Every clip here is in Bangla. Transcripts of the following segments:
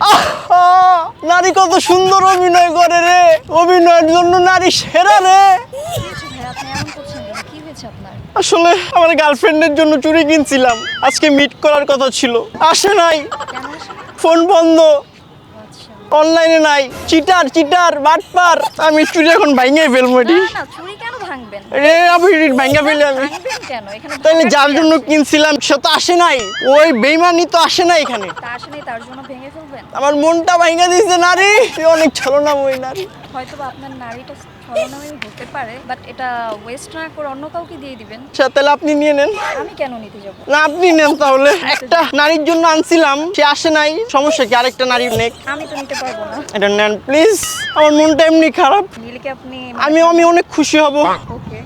আহা! নারী কত সুন্দর অভিনয় করে রে। অভিনয়ের জন্য নারী সেরা রে। আসলে আমার গার্লফ্রেন্ডের জন্য চুরি কিনছিলাম। আজকে মিট করার কথা ছিল। আসে নাই? ফোন বন্ধ। অনলাইনে নাই। চিটার চিটার বাটপার। আমি চুরি এখন ভাঙে ফেলব এটি। তাহলে যার জন্য কিনছিলাম সে তো আসে নাই। ওই বেইমানি তো আসে না এখানে। আমার মনটা ভাঙা দিয়েছে নারী। অনেক ছলনা ওই নারী। হয়তো আপনার নারীটা ছলনাময়ী হতে পারে বাট এটা ওয়েস্ট না করে অন্য কাউকে দিয়ে দিবেন। আচ্ছা তাহলে আপনি নিয়ে নেন। আমি কেন নিতে যাব? না আপনি নেন তাহলে। একটা নারীর জন্য আনছিলাম সে আসে নাই। সমস্যা কি? আরেকটা নারীর নেক। আমি তো নিতে পারব না। এটা নেন প্লিজ আমার মনটা এমনি খারাপ। নিলে কি আপনি আমি আমি অনেক খুশি হব। ওকে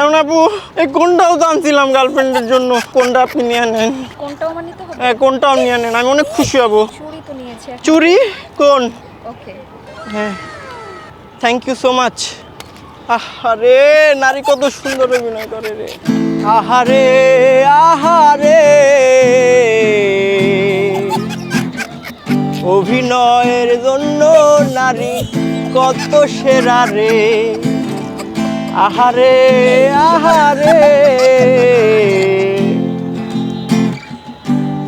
এমন আপু এই কোনটাও তো আনছিলাম গার্লফ্রেন্ডের জন্য। কোনটা আপনি নিয়ে নেন? কোনটাও নিতে হবে? হ্যাঁ কোনটাও নিয়ে নেন। আমি অনেক খুশি হব। চুরি তো নিয়েছে চুরি কোন? ওকে হ্যাঁ। থ্যাংক ইউ সো মাচ আহারে, নারী কত সুন্দর অভিনয় করে রে। আহারে আহারে। অভিনয়ের জন্য নারী কত সেরা রে। আহারে আহারে।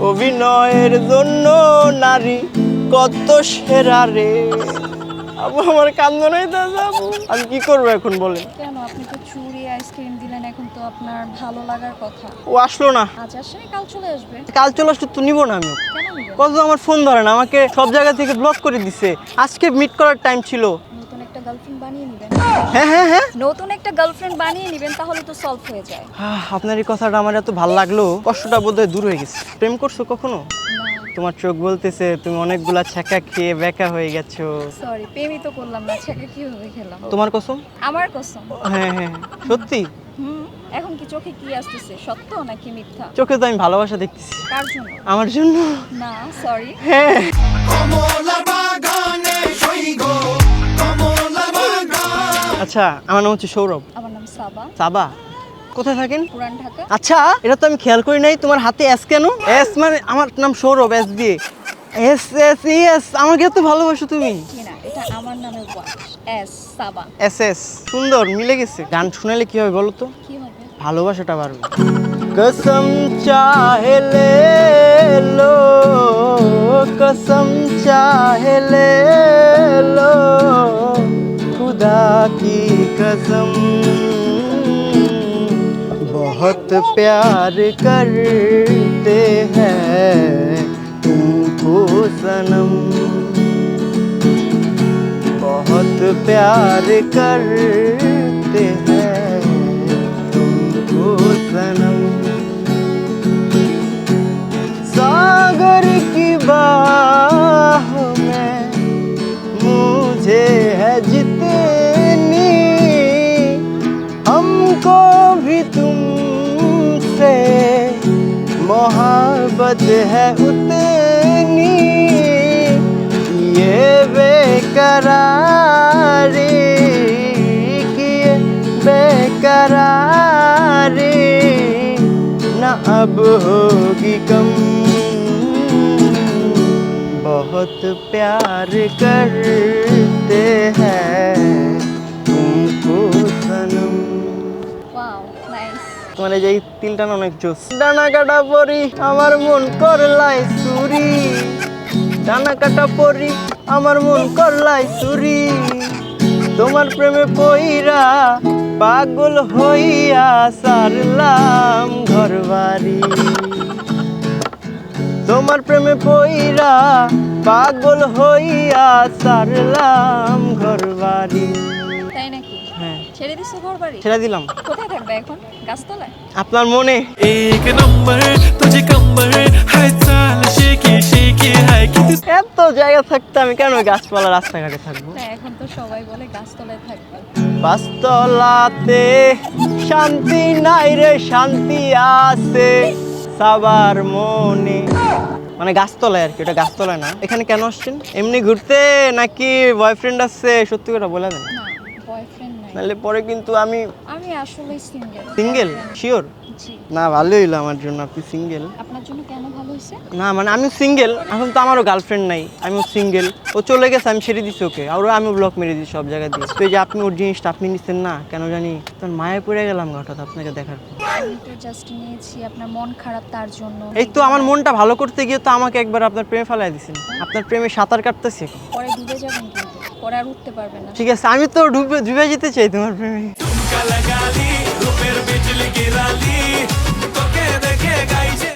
অভিনয়ের জন্য নারী কত সেরা রে। আবু আমার কান্দনাই দাদা যাব আমি কি করব এখন বলেন? কেন? আপনি তো চুরি আইসক্রিম দিলেন এখন তো আপনার ভালো লাগার কথা। ও আসলো না। আজ আসেনি কাল চলে আসবে। কাল চলে আসলে তো নিবো না আমি কেন নিবেন? কত আমার ফোন ধরে না আমাকে সব জায়গা থেকে ব্লক করে দিছে। আজকে মিট করার টাইম ছিল। গার্লফ্রেন্ড বানিয়ে নেবেন। হ্যাঁ হ্যাঁ হ্যাঁ। নতুন একটা গার্লফ্রেন্ড বানিয়ে নেবেন তাহলে তো সলভ হয়ে যায়। আহ, আপনার এই কথাটা আমার এত ভালো লাগল। কষ্টটা বোধহয় দূর হয়ে গেছে। প্রেম করছ কখনো? তোমার চোখ বলতেছে তুমি অনেকগুলা ছ্যাঁকা খেয়ে বেকা হয়ে গেছো। সরি প্রেমই তো করলাম না ছেঁকা কীভাবে খেলাম? তোমার কসম? আমার কসম? হ্যাঁ হ্যাঁ। সত্যি? হুম এখন কি চোখে কি আসতেছে? সত্য নাকি মিথ্যা? চোখে তো আমি ভালোবাসা দেখতেছি। কার জন্য? আমার জন্য? না সরি হ্যাঁ। আচ্ছা আমার নাম হচ্ছে সৌরভ। আমার নাম সাবা। সাবা কোথায় থাকেন? পুরান ঢাকা। আচ্ছা এটা তো আমি খেয়াল করি নাই তোমার হাতে এস কেন? এস মানে আমার নাম সৌরভ এস দিয়ে। এস এস এস আমাকে এত ভালোবাসো তুমি। এটা আমার নামের এস সাবা। এস এস সুন্দর মিলে গেছে। গান শুনালে কি হবে বলো তো? কি হবে? ভালোবাসাটা বাড়বে। কসম চাহে লে লো কসম চাহে লে লো खुदा की कसम। बहुत प्यार करते हैं तुमको सनम। बहुत प्यार करते बेकरारी किए बेकरारी न अब होगी कम बहुत प्यार करते हैं तुमको सनम ওয়াও নাইস তোমার এই যে এই তিলটা না অনেক জোস ডানা কাটা পরি আমার মন করলাই চুরি ডানা কাটা পরি আমার মন করলাই চুরি। তোমার প্রেমে পইরা পাগল হইয়া সারলাম ঘর বাড়ি তোমার প্রেমে পইরা পাগল হইয়া সারলাম ঘর বাড়ি হ্যাঁ। ছেড়ে দিলাম। কোথায় থাকবে এখন? গাছতলায়? আপনার মনে? এক নম্বর তুঝে কম্বর হায় শিখি শিখি হাই এত জায়গা থাকতে আমি কেন গাছপালা রাস্তাঘাটে থাকব? হ্যাঁ, এখন তো সবাই বলে গাছতলায় শান্তি নাই রে শান্তি আছে সবার মনে। মানে গাছতলায় আর কি ওটা গাছতলায় না। এখানে কেন আসছেন? এমনি ঘুরতে নাকি বয়ফ্রেন্ড আছে? সত্যি কথা বলে দেন। নাহলে পরে কিন্তু আমি আমি আসলে সিঙ্গেল সিঙ্গেল শিওর জি। না ভালো হইল আমার জন্য আপনি সিঙ্গেল আপনার জন্য কেন ভালো হয়েছে? না মানে আমি সিঙ্গেল এখন তো আমারও গার্লফ্রেন্ড নাই আমিও সিঙ্গেল ও চলে গেছে আমি ছেড়ে দিছি ওকে। আর আমি ব্লক মেরে দিই সব জায়গা দিয়ে। তো এই যে আপনি ওর জিনিসটা আপনি নিচ্ছেন না কেন জানি তখন মায়ে পড়ে গেলাম হঠাৎ আপনাকে দেখার পর। আমি তো জাস্ট নিয়েছি আপনার মন খারাপ তার জন্য। এই তো আমার মনটা ভালো করতে গিয়ে তো আমাকে একবার আপনার প্রেমে ফেলাই দিয়েছেন আপনার প্রেমে সাঁতার কাটতেছে। পরে ডুবে যাবেন কিন্তু পরে আর উঠতে পারবে না। ঠিক আছে আমি তো ডুবে ডুবে যেতে চাই তোমার প্রেমে।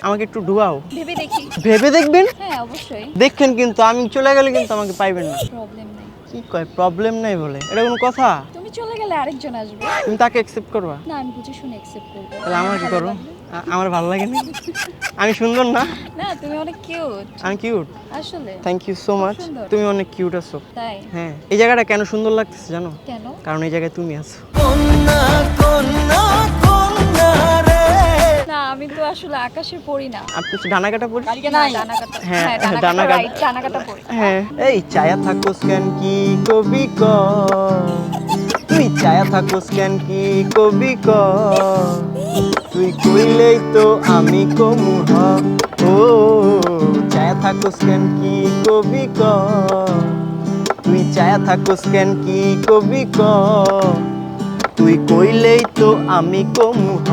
আমাকে একটু ডুবাও। ভেবে দেখি। ভেবে দেখবেন? হ্যাঁ অবশ্যই। দেখছেন কিন্তু আমি চলে গেলে কিন্তু আমাকে পাইবেন না। প্রবলেম নাই। কি কয় প্রবলেম নাই বলে। এটা কোনো কথা? চলে গেলে আরেকজন আসবে। তুমি তাকে অ্যাকসেপ্ট করবা? না আমি বুঝে শুনে অ্যাকসেপ্ট করব। তাহলে আমার কি করো? আমার ভালো লাগে না আমি সুন্দর না? না তুমি অনেক কিউট আমি কিউট আসলে। থ্যাংক ইউ সো মাচ তুমি অনেক কিউট আছো। তাই? হ্যাঁ। এই জায়গাটা কেন সুন্দর লাগতেছে জানো? কেন? কারণ এই জায়গায় তুমি আছো। না আমি তো আসলে আকাশে পড়ি না। আপনি ডানা কাটা পড়ি? না, ডানা কাটা হ্যাঁ, হ্যাঁ ডানা কাটা। ডানা কাটা পড়ি। হ্যাঁ। এই চায়া থাকোস কেন কি কবি ক? তুই চায়া থাকোস কেন কি কবি ক? তুই কইলেই তো আমি কমু হ। ও চায়া থাকুস কেন কি কবি ক? তুই চায়া থাকোস কেন কি কবি ক? তুই কইলেই তো আমি কমু হ।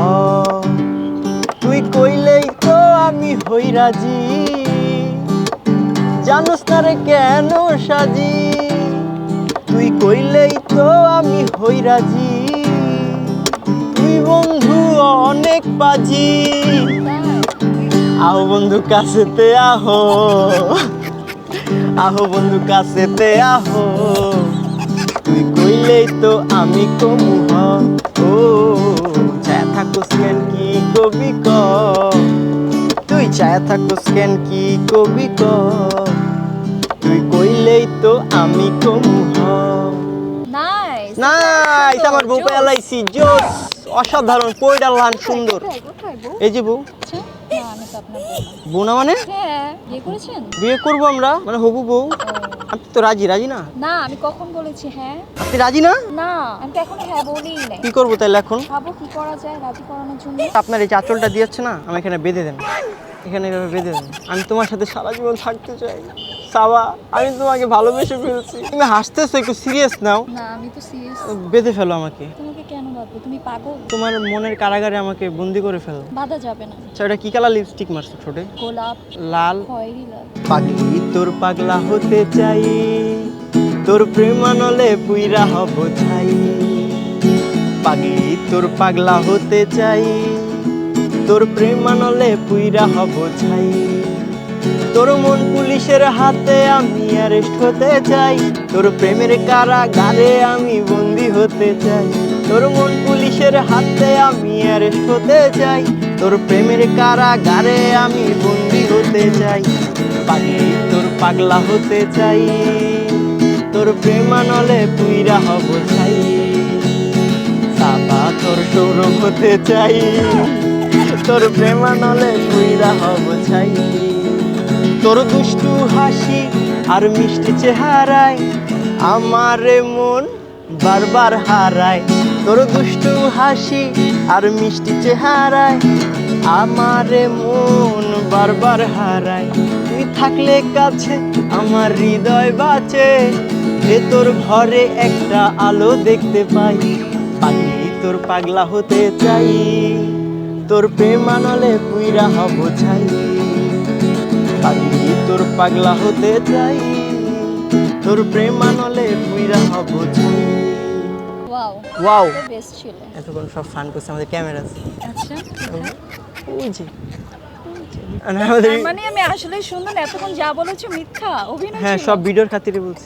তুই কইলেই তো আমি হই রাজি। জানোস না রে কেন সাজি? তুই কইলেই তো আমি হই রাজি। তুই বন্ধু অনেক বাজি আহো বন্ধু কাছেতে আহো। আহো বন্ধু কাছেতে আহো। তুই কইলেই তো আমি কমু হ। ও চায় থাকোস কেন কি কবি ক? তুই চায় থাকোস কেন কি কবি ক? তুই কইলেই তো আমি কমু হ। নাইস আমার বউ পেলাইছি জোস অসাধারণ পয়ডালান সুন্দর। এই যে বউ। আচ্ছা না আমি তো আপনার বউ না। মানে? হ্যাঁ বিয়ে করব আমরা মানে হবু বউ। আপনি তো রাজি রাজি না? না আমি কখন বলেছি হ্যাঁ? আপনি রাজি না? না আমি তো এখন হ্যাঁ নাই। কি করব তাহলে এখন? ভাবো কি করা যায় রাজি করানোর জন্য। আপনার এই চাচলটা দিয়েছে না আমি এখানে বেঁধে দেন। এখানে এভাবে বেঁধে দেন। আমি তোমার সাথে সারা জীবন থাকতে চাই। সাবা আমি তোমাকে ভালোবেসে ফেলছি। তুমি হাসতেছো একটু সিরিয়াস নাও। না আমি তো সিরিয়াস বেঁধে ফেলো আমাকে। তোমাকে কেন বাঁধবো? তুমি পাগল? তোমার মনের কারাগারে আমাকে বন্দি করে ফেলো। বাধা যাবে না। আচ্ছা এটা কি কালার লিপস্টিক মারছো ছোটে গোলাপ। লাল। খয়েরি লাল। পাগলি তোর পাগলা হতে চাই। তোর প্রেমানলে পুইরা হব ছাই। পাগলি তোর পাগলা হতে চাই। তোর প্রেমানলে পুইরা হব ছাই। তোর মন পুলিশের হাতে আমি অ্যারেস্ট হতে চাই। তোর প্রেমের কারাগারে আমি বন্দি হতে চাই। তোর মন পুলিশের হাতে আমি অ্যারেস্ট হতে চাই। তোর প্রেমের কারাগারে আমি বন্দি হতে চাই। পাগলি তোর পাগলা হতে চাই। তোর প্রেমানলে পুইরা হব ছাই। সাবা তোর সৌরভ হতে চাই। তোর প্রেমানলে পুইরা হব ছাই। তোর দুষ্টু হাসি আর মিষ্টি চেহারায় আমারে মন বারবার হারায়। তোর দুষ্টু হাসি আর মিষ্টি চেহারায় আমারে মন বারবার হারায়। তুই থাকলে কাছে, আমার হৃদয় বাঁচে। ভেতর ঘরে একটা আলো দেখতে পাই। পাগলি তোর পাগলা হতে চাই। তোর প্রেমানলে পুইরা হব ছাই। পাগলি তোর পাগলা হতে চাই। তোর প্রেমানলে পুইরা হব ওয়াও ওয়াও। বেস্ট ছিল। এতক্ষণ সব ফান করছে আমাদের ক্যামেরা। আচ্ছা ওই যে। আমাদের মানে আমি আসলে শুনলাম এতক্ষণ যা বলেছ মিথ্যা অভিনয় হ্যাঁ সব ভিডিওর খাতিরে বলছি।